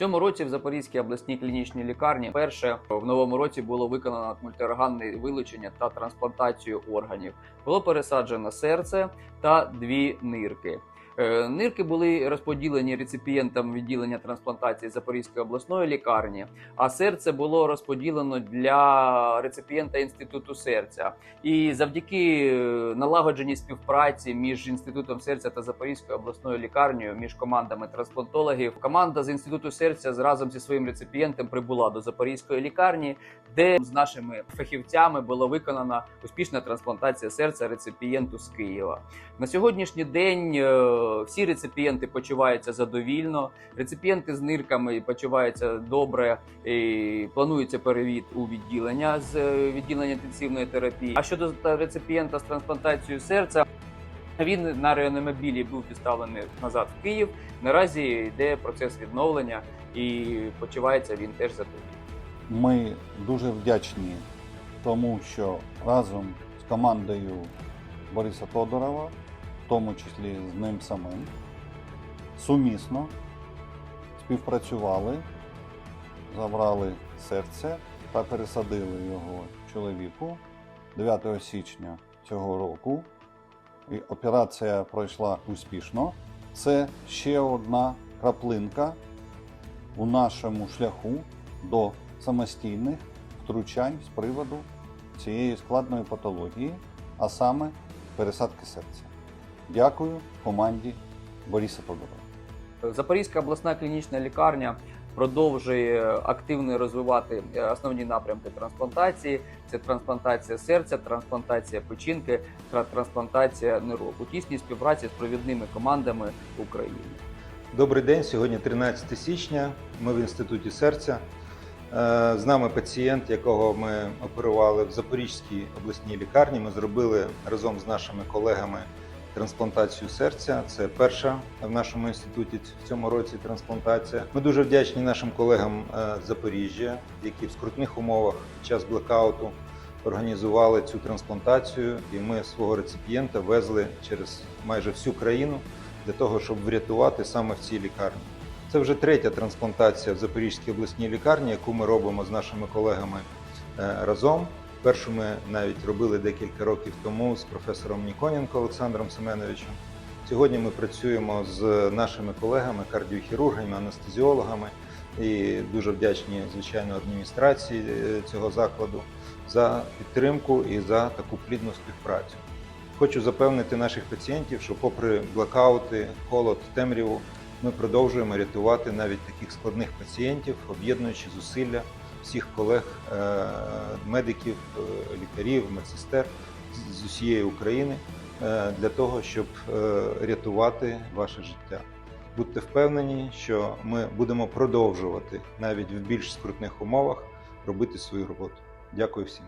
цьому році в Запорізькій обласній клінічній лікарні перше в новому році було виконано мультиорганне вилучення та трансплантацію органів. Було пересаджено серце та дві нирки. Е, Нирки були розподілені реципієнтам відділення трансплантації Запорізької обласної лікарні, а серце було розподілено для реципієнта інституту серця. І завдяки е, налагодженій співпраці між інститутом серця та Запорізькою обласною лікарнею, між командами трансплантологів, команда з інституту серця разом зі своїм реципієнтом прибула до Запорізької лікарні, де з нашими фахівцями була виконана успішна трансплантація серця реципієнту з Києва. На сьогоднішній день е, всі реципієнти почуваються задовільно. Реципієнти з нирками почуваються добре. І планується перевід у відділення з е, відділення інтенсивної терапії. А щодо реципієнта з трансплантацією серця. Він на реанімобілі був доставлений назад в Київ. Наразі йде процес відновлення і почувається він теж задовільно. Ми дуже вдячні тому, що разом з командою Бориса Тодорова, тому числі з ним самим, сумісно співпрацювали, забрали серце та пересадили його чоловіку 9 січня цього року. І операція пройшла успішно. Це ще одна краплинка у нашому шляху до самостійних втручань з приводу цієї складної патології, а саме пересадки серця. Дякую команді Бориса Тодорова. Запорізька обласна клінічна лікарня продовжує активно розвивати е, основні напрямки трансплантації: це трансплантація серця, трансплантація печінки, тра- трансплантація нирок у тісній співпраці з провідними командами України. Добрий день. Сьогодні 13 січня. Ми в інституті серця. Е, З нами пацієнт, якого ми оперували в Запорізькій обласній лікарні. Ми зробили разом з нашими колегами трансплантацію серця. Це перша в нашому інституті в цьому році трансплантація. Ми дуже вдячні нашим колегам е, з Запоріжжя, які в скрутних умовах під час блекауту організували цю трансплантацію, і ми свого реципієнта везли через майже всю країну для того, щоб врятувати саме в цій лікарні. Це вже третя трансплантація в Запорізькій обласній лікарні, яку ми робимо з нашими колегами е, разом. Першу ми навіть робили декілька років тому з професором Ніконенко Олександром Семеновичем. Сьогодні ми працюємо з нашими колегами, кардіохірургами, анестезіологами і дуже вдячні, звичайно, адміністрації е, цього закладу за підтримку і за таку плідну співпрацю. Хочу запевнити наших пацієнтів, що попри блокаути, холод, темряву, ми продовжуємо рятувати навіть таких складних пацієнтів, об'єднуючи зусилля всіх колег, е, медиків, е, лікарів, медсестер з- усієї України е, для того, щоб рятувати ваше життя. Будьте впевнені, що ми будемо продовжувати навіть в більш скрутних умовах робити свою роботу. Дякую всім.